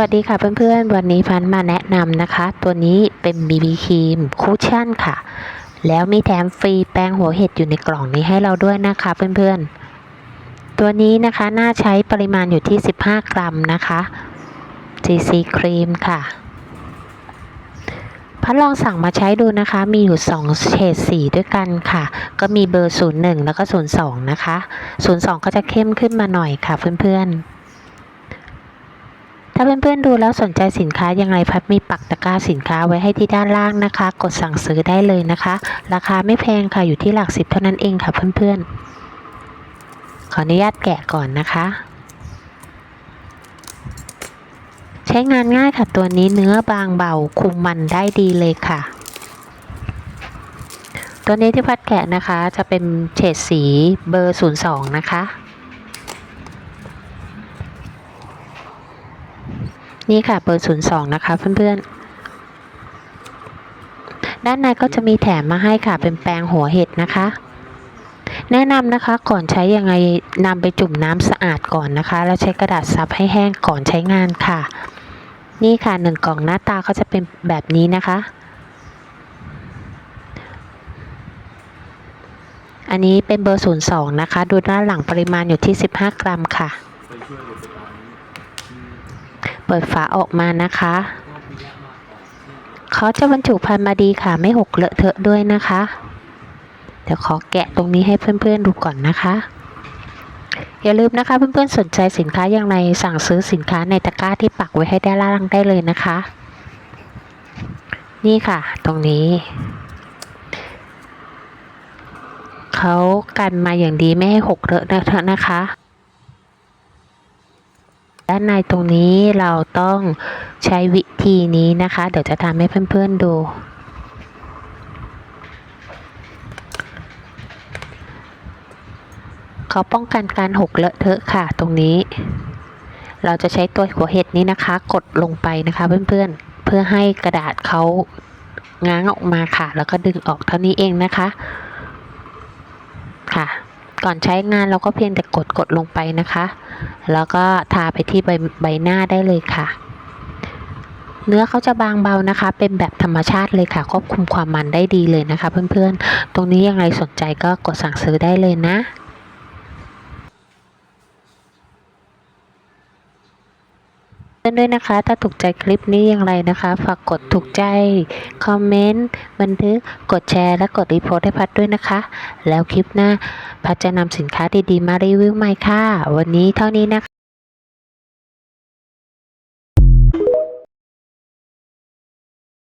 วัสดีค่ะเพื่อนๆ วันนี้พันมาแนะนำนะคะ ตัวนี้เป็น BB ครีมคุชชั่นค่ะ แล้วมีแถมฟรีแป้งหัวเห็ดอยู่ในกล่องนี้ให้เราด้วยนะคะเพื่อนๆ ตัวนี้นะคะน่าใช้ปริมาณอยู่ที่ 15 กรัมนะคะ GC ครีมค่ะ พัดลองสั่งมาใช้ดูนะคะ มีอยู่ 2 เฉดสีด้วยกันค่ะ ก็มีเบอร์ 01 แล้วก็ 02 นะคะ 02 ก็จะเข้มขึ้นมาหน่อยค่ะเพื่อนๆ ถ้าเพื่อนๆดูแล้วสนใจสินค้ายังไงพัดมีปักตะกร้าสินค้าไว้ให้ที่ด้านล่างนะคะ กดสั่งซื้อได้เลยนะคะ ราคาไม่แพงค่ะอยู่ที่หลักสิบเท่านั้นเองค่ะเพื่อนๆ ขออนุญาตแกะก่อนนะคะใช้งานง่ายค่ะตัวนี้เนื้อบางเบาคุมมันได้ดีเลยค่ะ ตัวนี้ที่พัดแกะนะคะจะเป็นเฉดสีเบอร์ 02 นะคะ นี่ค่ะเบอร์02นะคะเพื่อนๆ ด้านในก็จะมีแถมมาให้ค่ะเป็นแปรงหัวเห็ดนะคะ แนะนำนะคะก่อนใช้ยังไงนำไปจุ่มน้ำสะอาดก่อนนะคะ แล้วใช้กระดาษซับให้แห้งก่อนใช้งานค่ะ นี่ค่ะหนึ่งกล่องหน้าตาก็จะเป็นแบบนี้นะคะอันนี้เป็นเบอร์ 02 นะคะ ดูด้านหลังปริมาณอยู่ที่ 15 กรัมค่ะ เปิดฝาออกมานะคะเขาจะบรรจุภัณฑ์มาดีค่ะ ไม่หกเลอะเทอะด้วยนะคะ เดี๋ยวขอแกะตรงนี้ให้เพื่อนๆดูก่อนนะคะ อย่าลืมนะคะเพื่อนๆสนใจสินค้าอย่างไรสั่งซื้อสินค้าในตะกร้าที่ปักไว้ให้ด้านล่างได้เลยนะคะ นี่ค่ะ ตรงนี้เขากันมาอย่างดีไม่ให้หกเลอะเทอะนะคะ ด้านในตรงนี้เราต้องใช้วิธีนี้นะคะ เดี๋ยวจะทำให้เพื่อนๆดู เขาป้องกันการหกเลอะเทอะค่ะตรงนี้ เราจะใช้ตัวหัวเห็ดนี้นะคะ กดลงไปนะคะเพื่อนๆ เพื่อให้กระดาษเขาง้างออกมาค่ะ แล้วก็ดึงออกเท่านี้เองนะคะ ค่ะ ก่อนใช้งานเราก็เพียงแต่กดกดลงไปนะคะ แล้วก็ทาไปที่ใบใบหน้าได้เลยค่ะ เนื้อเขาจะบางเบานะคะ เป็นแบบธรรมชาติเลยค่ะ ควบคุมความมันได้ดีเลยนะคะ เพื่อนๆ ตรงนี้ยังไงสนใจก็กดสั่งซื้อได้เลยนะเพื่ อนด้วยนะคะ ถ้าถูกใจคลิปนี้อย่างไรนะคะ ฝากกดถูกใจ คอมเมนต์ บันทึก กดแชร์ และกดรีโพสต์ให้พัดด้วยนะคะ แล้วคลิปหน้า พัดจะนำสินค้าดีๆ มารีวิวใหม่ค่ะ วันนี้เท่านี้นะคะ